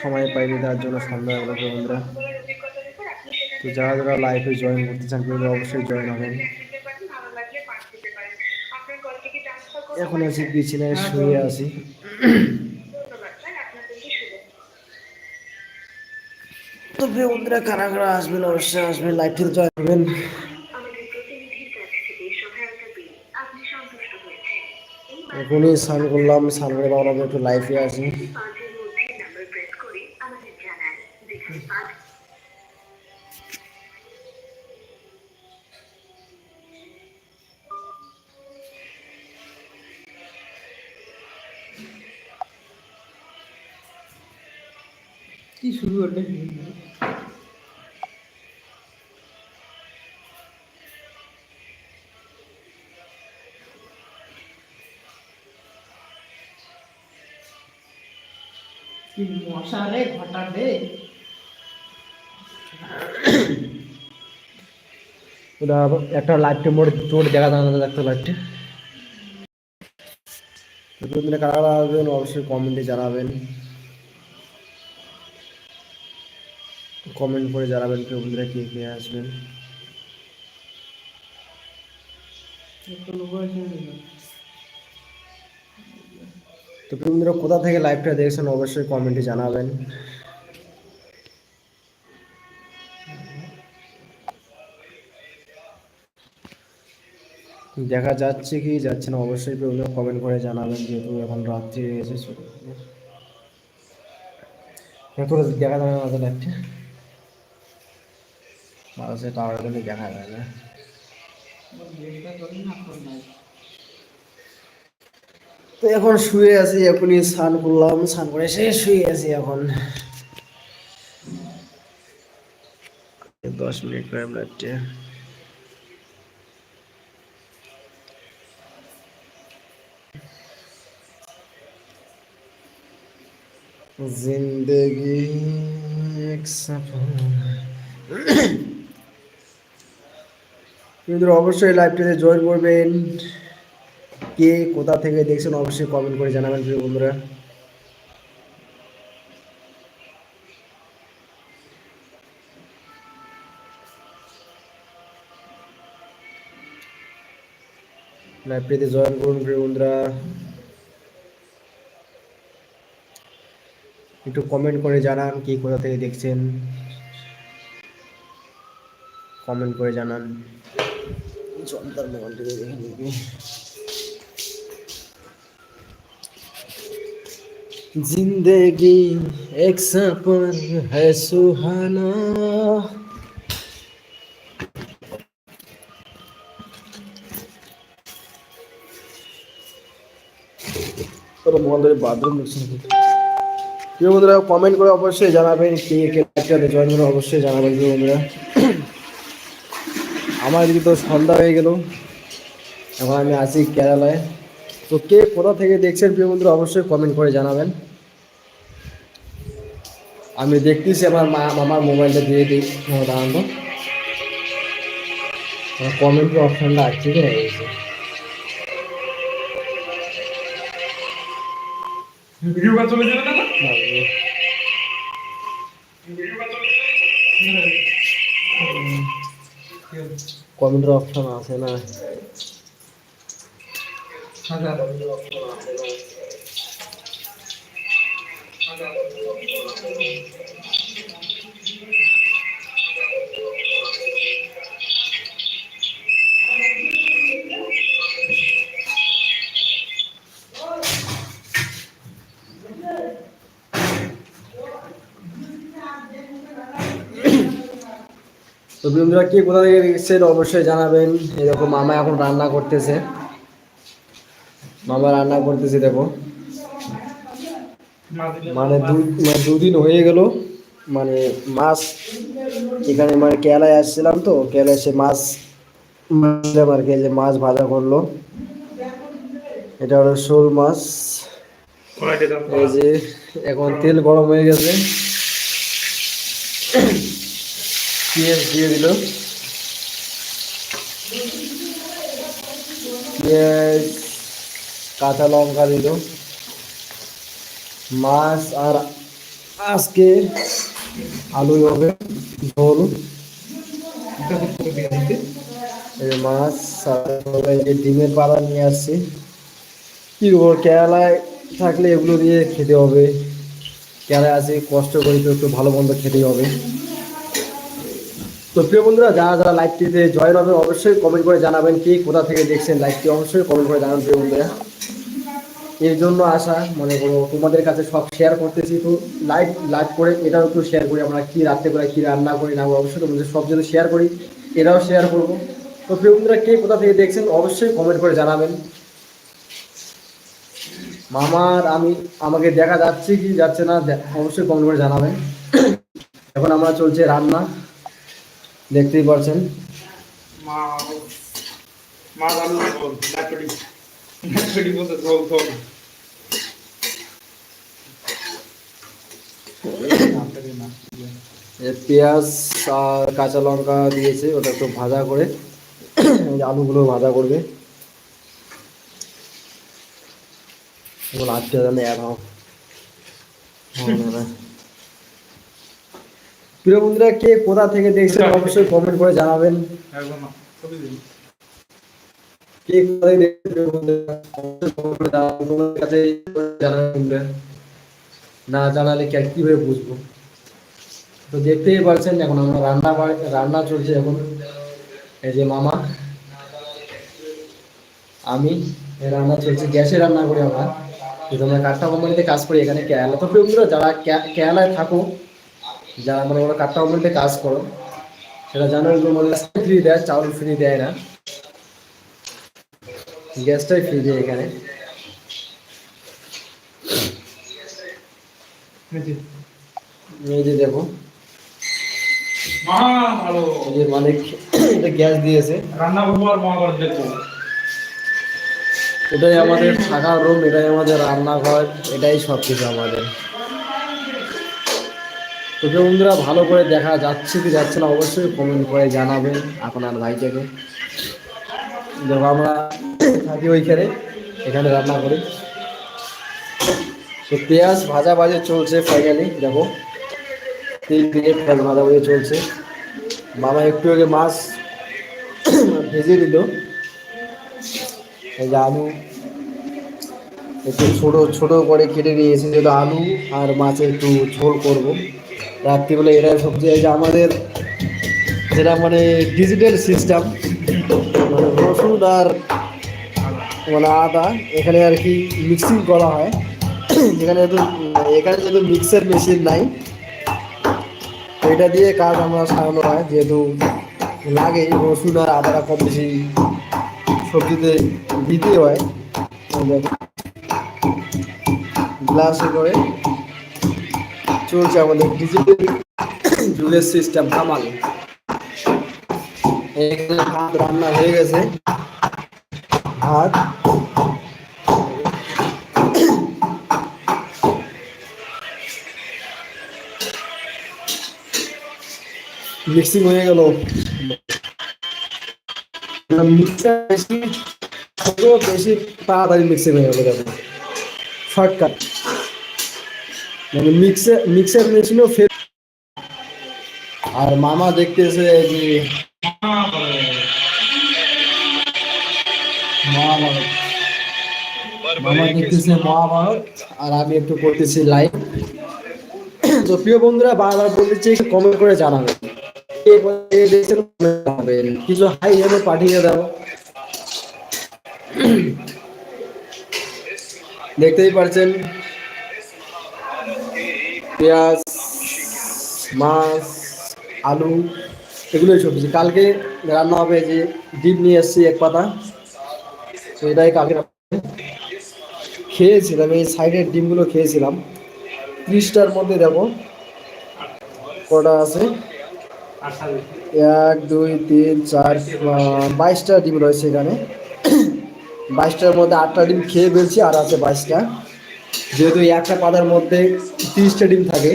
সময় পাইনি তার জন্য সন্ধ্যা হলো বন্ধুরা তো যারা যারা লাইভে জয়েন করতে চান কিন্তু অবশ্যই জয়েন হবেন। এখন আছি বিছানায় শুয়ে আছি। তো বন্ধুরা কারা কারা আসবেন? অবশ্যই আসবেন লাইভে জয়েন হবেন এখনই স্নান করলাম, স্নান করে ভাবলাম একটু লাইফে আসি কি শুরু করলে কি মশা রে ঘটা রে ওটা একটা লাইভটা মোড়ে চোট দেখা দাঁড়ানো দেখতে লাইভটা তো বন্ধুরা কারা আসবেন অবশ্যই কমেন্টে জানাবেন। কমেন্ট করে জানাবেন প্রিয় বন্ধুরা কে কে আসবেন। তো বন্ধুরা, কোথা থেকে লাইভটা দেখছেন অবশ্যই কমেন্টে জানাবেন। দেখা যাচ্ছে কি, যাচ্ছে না, অবশ্যই বন্ধুরা কমেন্ট করে জানাবেন, যেহেতু এখন রাত্রি হয়ে গেছে দেখা যাবে না লাইভটা মানুষের টাওয়ার দেখা যায় না তো এখন শুয়ে আছি এখনই স্নান করলাম স্নান করে এসে শুয়ে আছি এখন দশ মিনিট টাইম লাগছে जिंदगी एक सफर কিন্তু অবশ্যই লাইভটাতে জয়েন করবেন কে কোথা থেকে দেখছেন, অবশ্যই কমেন্ট করে জানাবেন প্রিয় বন্ধুরা। লাইভটাতে জয়েন করুন প্রিয় বন্ধুরা। একটু কমেন্ট করে জানান কি কোথা থেকে দেখছেন। কমেন্ট করে জানান। জনতার মোবাইলটিকে দেখে जिंदगी एक सफर है सुहाना তোরা মোবাইল ধরে বাথরুম ঢুকছে নাকি প্রিয় বন্ধুরা কমেন্ট করে অবশ্যই জানাবেন কে কে লাইভটাতে জয়েন করে অবশ্যই জানাবেন প্রিয় বন্ধুরা আমার এদিকে তো সন্ধ্যা হয়ে গেল এখন আমি আছি কেরালায় তো কে কোথা থেকে দেখছেন প্রিয় বন্ধুরা অবশ্যই কমেন্ট করে জানাবেন আমি দেখতেছি আমার মা আমার মোবাইলটা দিয়ে দিই। দাঁড়ানো কমেন্টের অপশানটা আছে হয়ে গেছে। যাবে না কমেন্টের অপশন আছে না? তো বন্ধুরা কে কোথা থেকে দেখছেন অবশ্যই জানাবেন। এরকম মামা এখন রান্না করতেছে। মামা রান্না করতেছে, দেখো। মানে মানে দুদিন হয়ে গেল মানে মাছ এখানে মানে কেরালায় আসছিলাম তো, কেরালায় এসে মাছ আর কি যে মাছ ভাজা করল। এটা হলো শোল মাছ। এই যে এখন তেল গরম হয়ে গেছে। পেঁয়াজ দিয়ে দিল। পেঁয়াজ, কাঁচা লঙ্কা দিল। মাছ আর আজকে আলুই হবে, ঝোল। মাছ ডিমের পাড়া নিয়ে আসছি। কি করব, কেরালায় থাকলে এগুলো দিয়ে খেতে হবে। কেরালায় আছে কষ্ট করে তো একটু ভালো মন্দ খেতেই হবে। তো প্রিয় বন্ধুরা, যারা যারা লাইভটিতে জয়েন হবে, অবশ্যই কমেন্ট করে জানাবেন কি, কোথা থেকে দেখছেন লাইভটি, অবশ্যই কমেন্ট করে জানাবেন প্রিয় বন্ধুরা। এর জন্য আসা মনে করো তোমাদের কাছে সব শেয়ার করতেছি, তো লাইভ লাইভ করে এটাও একটু শেয়ার করি আমরা কি রাত্রে করে কি রান্না করি না অবশ্যই তোমাদের সব যদি শেয়ার করি এটাও শেয়ার করব। তো প্রিয় বন্ধুরা, কে কোথা থেকে দেখছেন, অবশ্যই কমেন্ট করে জানাবেন। মামার আমি, আমাকে দেখা যাচ্ছে কি যাচ্ছে না অবশ্যই কমেন্ট করে জানাবেন। এখন আমরা চলছে রান্না। দেখতেই পারছেন। মা মা আলু লাকড়ি লাকড়ি বলতে ঝোল ঝোল পেঁয়াজ আর কাঁচা লঙ্কা দিয়েছে ওটা একটু ভাজা করে। আলুগুলো ভাজা করবে। এখন জানে অ্যাড হোক প্রিয় বন্ধুরা কে কোথা থেকে দেখছেন অবশ্যই কমেন্ট করে জানাবেন। একদম না জানালে কীভাবে বুঝব? তো দেখতেই পারছেন এখন আমরা রান্না রান্না চলছে এখন। এই যে মামা, আমি রান্না চলছে, গ্যাসে রান্না করি আমরা। আমরা কাঠটা কোম্পানিতে কাজ করি এখানে, কেরালা। তো বন্ধুরা, যারা কেরালায় থাকো, যারা মানে ওরা কাঠটা কোম্পানিতে কাজ করো, সেটা জানো এগুলো মনে ফ্রি দেয়, চাউল ফ্রি দেয় না। গ্যাসটাই ফ্রি দেয় এখানে। এই যে দেখো। যে মালিক এটা গ্যাস দিয়েছে। রান্না করব আর মা করে দেখব। এটাই আমাদের থাকার রুম এটাই আমাদের রান্নাঘর এটাই সব কিছু আমাদের। তো বন্ধুরা ভালো করে দেখা যাচ্ছে কি যাচ্ছে না অবশ্যই কমেন্ট করে জানাবেন আপনার ভাইটাকে। যখন আমরা থাকি ওইখানে, এখানে রান্না করি। তো পেঁয়াজ ভাজা ভাজা চলছে ফাইনালি দেখো। তেল দিয়ে পেঁয়াজ ভাজা ভাজা চলছে। বাবা একটু আগে মাছ ভেজে দিল। এই যে আলু, একটু ছোট ছোট করে কেটে নিয়েছি যেটা আলু আর মাছে একটু ঝোল করব। রাত্রিবেলা এটাই সবজি এই যে আমাদের যেটা মানে ডিজিটাল সিস্টেম মানে রসুন আর মানে আদা, এখানে আর কি মিক্সিং করা হয়। যেখানে যেহেতু এখানে যেহেতু মিক্সার মেশিন নাই এটা দিয়ে কাজ আমরা সারানো হয়। যেহেতু লাগে, রসুন আর আদাটা কম বেশি সবজিতে দিতে হয়। গ্লাসে করে চলছে আমাদের ডিজিটাল যুগের সিস্টেম কামাল এখানে ভাত রান্না হয়ে গেছে। ভাত মিক্সিং হয়ে গেল। বেশি ছোট বেশি তাড়াতাড়ি মিক্সিং হয়ে গেল দেখো। শর্টকাট। মানে মিক্সার মিক্সার মেশিনও ফের আর মামা দেখতেছে যে মহাভারত। মামা দেখতেছে মহাভারত আর আমি একটু করতেছি লাইভ। তো প্রিয় বন্ধুরা বারবার কমেন্ট করে জানাবেন। কিছু হাই হেলে পাঠিয়ে দাও দেখতেই পারছেন পেঁয়াজ মাছ আলু এগুলোই সবজি। কালকে রান্না হবে যে ডিম নিয়ে এসেছি এক পাতা। এটাই কালকে খেয়েছিলাম, এই সাইডের ডিমগুলো খেয়েছিলাম। ত্রিশটার মধ্যে দেখো, কটা আছে? এক, দুই, তিন, চার বাইশটা ডিম রয়েছে এখানে। বাইশটার মধ্যে আটটা ডিম খেয়ে ফেলছি, আর আছে বাইশটা। যেহেতু একটা পাতার মধ্যে তিরিশটা ডিম থাকে।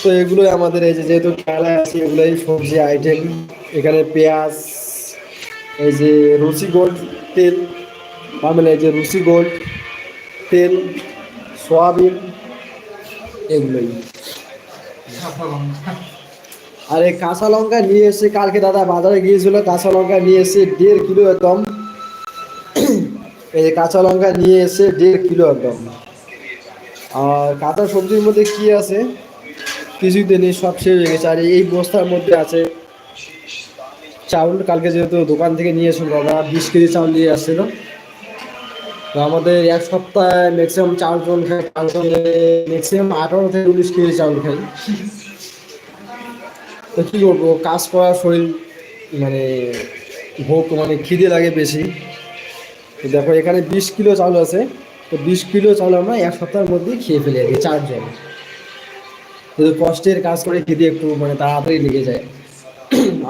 তো এগুলোই আমাদের এই যেহেতু খেলায় আছে, এগুলোই সবজি আইটেম এখানে পেঁয়াজ এই যে রুচি গোল্ড তেল মানে এই যে রুচি গোল্ড তেল, সোয়াবিন, এগুলোই। আর এই কাঁচা লঙ্কা নিয়ে এসে কালকে দাদা বাজারে গিয়েছিল, কাঁচা লঙ্কা নিয়ে এসে দেড় কিলো একদম। এই কাঁচা লঙ্কা নিয়ে এসে দেড় কিলো একদম। আর কাঁচা সবজির মধ্যে কি আছে? কিছুই নেই, সব শেষ হয়ে গেছে। আর এই বস্তার মধ্যে আছে চাউল কালকে যেহেতু দোকান থেকে নিয়ে এসেছিল দাদা, বিশ কেজি চাউল নিয়ে আসছিল। তো আমাদের এক সপ্তাহে ম্যাক্সিমাম চাউল চাউল খাই ম্যাক্সিমাম আঠারো থেকে উনিশ কেজি চাউল খাই তো কী করব কাজ করার শরীর মানে ভোগ মানে খিদে লাগে বেশি। তো দেখো এখানে বিশ কিলো চাউল আছে, তো বিশ কিলো চাউল আমরা এক সপ্তাহের মধ্যেই খেয়ে ফেলে কি চারজন। কষ্টের কাজ করে খিদে একটু মানে তাড়াতাড়ি লেগে যায়।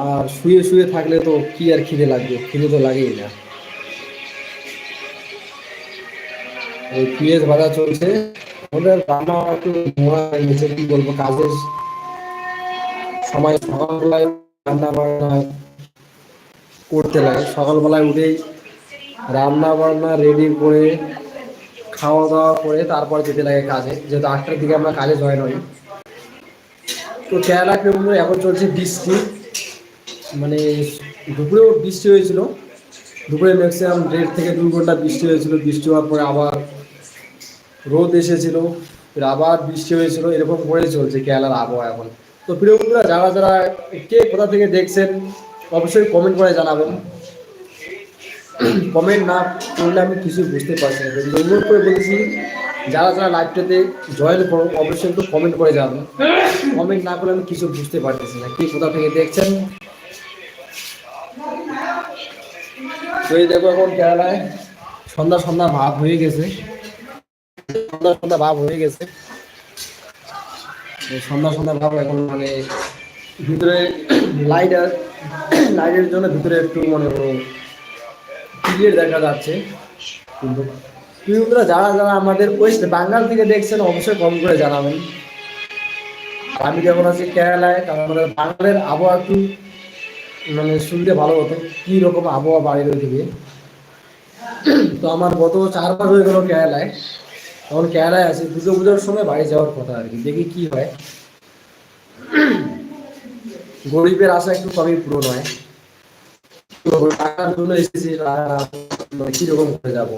আর শুয়ে শুয়ে থাকলে তো কি আর খিদে লাগবে? খিদে তো লাগেই না। এই পিঁয়াজ ভাজা চলছে। ওদের রান্না একটু ধোঁয়া গেছে, কি বলব? কাজের সময় সকালবেলায় রান্না বান্না করতে লাগে। সকালবেলায় উঠেই রান্না বান্না রেডি করে খাওয়া দাওয়া করে তারপর যেতে লাগে কাজে। যেহেতু আটটার দিকে আমরা কাজে জয়েন হই। তো কেরালা এখন চলছে বৃষ্টি। মানে দুপুরেও বৃষ্টি হয়েছিল। দুপুরে ম্যাক্সিমাম দেড় থেকে দু ঘণ্টা বৃষ্টি হয়েছিল। বৃষ্টি হওয়ার পরে আবার রোদ এসেছিল। আবার বৃষ্টি হয়েছিল। এরকম করে চলছে কেরালার আবহাওয়া এখন। তো প্রিয় বন্ধুরা, যারা যারা কে কোথা থেকে দেখছেন, অবশ্যই কমেন্ট করে জানাবেন। কমেন্ট না করলে আমি কিছু বুঝতে পারছি না। অনুরোধ করে বলেছি, যারা যারা লাইভটাতে জয়েন করো, অবশ্যই একটু কমেন্ট করে যাবেন কমেন্ট না করলে আমি কিছু বুঝতে পারতেছি না। কে কোথা থেকে দেখছেন তো এই দেখো এখন কেরালায়। সন্ধ্যা সন্ধ্যা ভাব হয়ে গেছে। সন্ধ্যা সন্ধ্যা ভাব হয়ে গেছে। সন্ধ্যা সন্ধ্যা ভাব এখন মানে ভিতরে লাইট আর লাইটের জন্য ভিতরে একটু মনে করো ক্লিয়ার দেখা যাচ্ছে। কিন্তু প্রিয়রা যারা যারা আমাদের ওয়েস্ট বাঙ্গাল থেকে দেখছেন, অবশ্যই কম করে জানাবেন। আমি যখন আছি কেরালায় কারণ আমাদের বাঙালের আবহাওয়া একটু মানে শুনতে ভালো হতো। কি রকম আবহাওয়া বাড়ির ওইদিকে তো আমার গত চার মাস হয়ে গেল কেরালায়। তখন কেরালায় আছি দুর্গা পুজোর সময় বাড়ি যাওয়ার কথা আর কি। দেখি কি হয়। গরিবের আশা একটু কমই পূরণ হয়। টাকার জন্য এসেছি কীরকম করে যাব?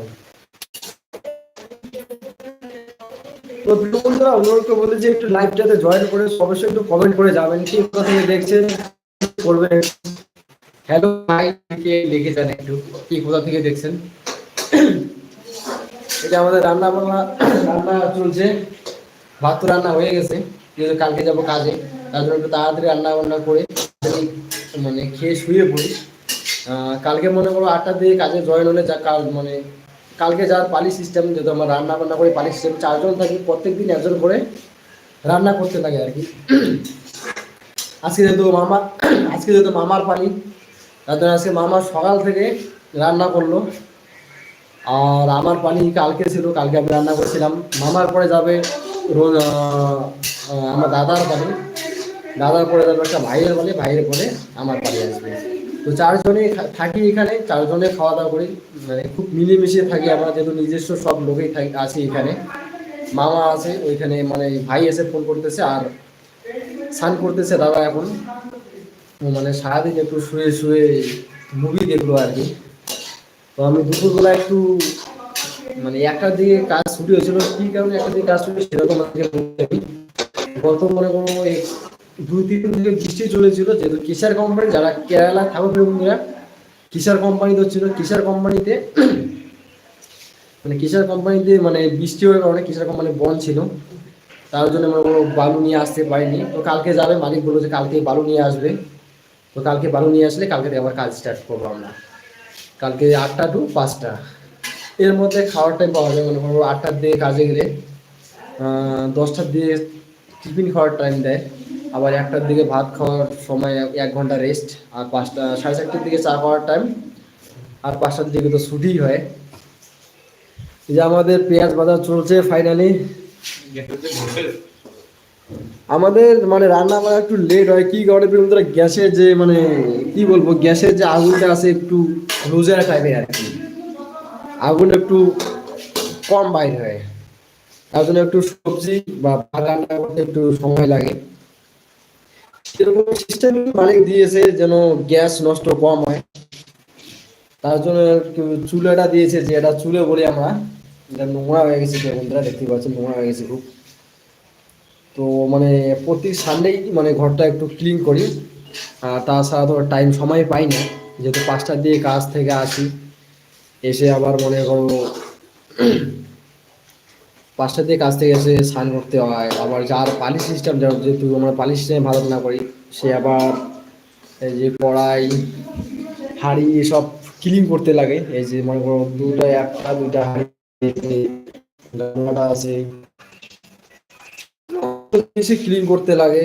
তো বন্ধুরা যে একটু লাইভটাতে জয়েন করে অবশ্যই একটু কমেন্ট করে যাবেন। কি কথা দেখছেন? করবেন। হ্যালো যান একটু কি কোথা থেকে দেখছেন? এটা আমাদের রান্না বান্না, রান্না চলছে। ভাত রান্না হয়ে গেছে, যেহেতু কালকে যাব কাজে, তার জন্য একটু তাড়াতাড়ি রান্না বান্না করে মানে খেয়ে শুয়ে পড়ি। কালকে মনে করো আটটার দিকে কাজে জয়েন হলে যা কাল মানে কালকে যার পালি সিস্টেম যেহেতু আমরা রান্না বান্না করে, পালি সিস্টেম চারজন থাকি, প্রত্যেক দিন একজন করে রান্না করতে লাগে আর কি। আজকে যেহেতু মামা আজকে যেহেতু মামার পানি তার জন্য আজকে মামা সকাল থেকে রান্না করল। আর আমার পানি কালকে ছিল, কালকে আমি রান্না করেছিলাম। মামার পরে যাবে রোজ আমার দাদার পানি দাদার পরে যাবে একটা ভাইয়ের পানি ভাইয়ের পরে আমার পানি আসবে। তো চারজনে থাকি এখানে, চারজনে খাওয়া দাওয়া করি। মানে খুব মিলেমিশে থাকি, আমরা যেহেতু নিজস্ব সব লোকেই থাকি, আছি এখানে। মামা আছে, ওইখানে মানে ভাই এসে ফোন করতেছে, আর স্নান করতেছে দাদা এখন। মানে সারাদিন একটু শুয়ে শুয়ে মুভি দেখল আর কি। তো আমি দুপুরবেলা একটু মানে একটা দিকে কাজ ছুটি হয়েছিল, কি কারণে একটা দিকে কাজ ছুটি সেরকম গত মনে কোনো দুই তিন দিন থেকে বৃষ্টি চলেছিল, যেহেতু কিসার কোম্পানি যারা কেরালা থাকো বন্ধুরা কিসার কোম্পানি তো ছিল কিসার কোম্পানিতে মানে কিসার কোম্পানিতে মানে বৃষ্টি হওয়ার কারণে কিসার কোম্পানি বন্ধ ছিল। তার জন্য মনে করো বালু নিয়ে আসতে পারিনি। তো কালকে যাবে, মালিক বলল যে কালকে বালু নিয়ে আসবে। তো কালকে বালু নিয়ে আসলে কালকে আবার কাজ স্টার্ট করব আমরা। কালকে আটটা টু পাঁচটা। এর মধ্যে খাওয়ার টাইম পাওয়া যায়, মনে করো আটটার দিকে কাজে গেলে দশটার দিকে টিফিন খাওয়ার টাইম দেয়। আবার একটার দিকে ভাত খাওয়ার সময় এক- ঘণ্টা রেস্ট আর পাঁচটা, সাড়ে চারটার দিকে চা খাওয়ার টাইম আর পাঁচটার দিকে তো ছুটি হয়। যে আমাদের পেঁয়াজ বাজার চলছে ফাইনালি আমাদের মানে রান্না করা একটু লেট হয়, কি কারণে বন্ধুরা গ্যাসের যে মানে কি বলব, গ্যাসের যে আগুনটা আছে একটু লুজার টাইপের আর কি। আগুন একটু কম বাইর হয়। তার জন্য একটু সবজি বা ভাত রান্না করতে একটু সময় লাগে। সেরকম সিস্টেম মালিক দিয়েছে যেন গ্যাস নষ্ট কম হয়। তার জন্য চুলাটা দিয়েছে যে এটা চুলে বলি আমরা। নোংরা হয়ে গেছে বন্ধুরা দেখতে পাচ্ছেন, নোংরা হয়ে গেছে খুব। তো মানে প্রতি সানডেই মানে ঘরটা একটু ক্লিন করি আর তাছাড়া তো টাইম সময় পাই না যেহেতু পাঁচটার দিয়ে কাজ থেকে আসি এসে আবার মনে করো পাঁচটা দিয়ে কাজ থেকে এসে স্নান করতে হয় আবার যার পালিশ সিস্টেম যেহেতু আমরা পালিশ সিস্টেম ভালো না করি সে আবার এই যে কড়াই হাঁড়ি এসব ক্লিন করতে লাগে এই যে মনে করো দুটা একটা দুটা হাঁড়ি আছে এসে ক্লিন করতে লাগে।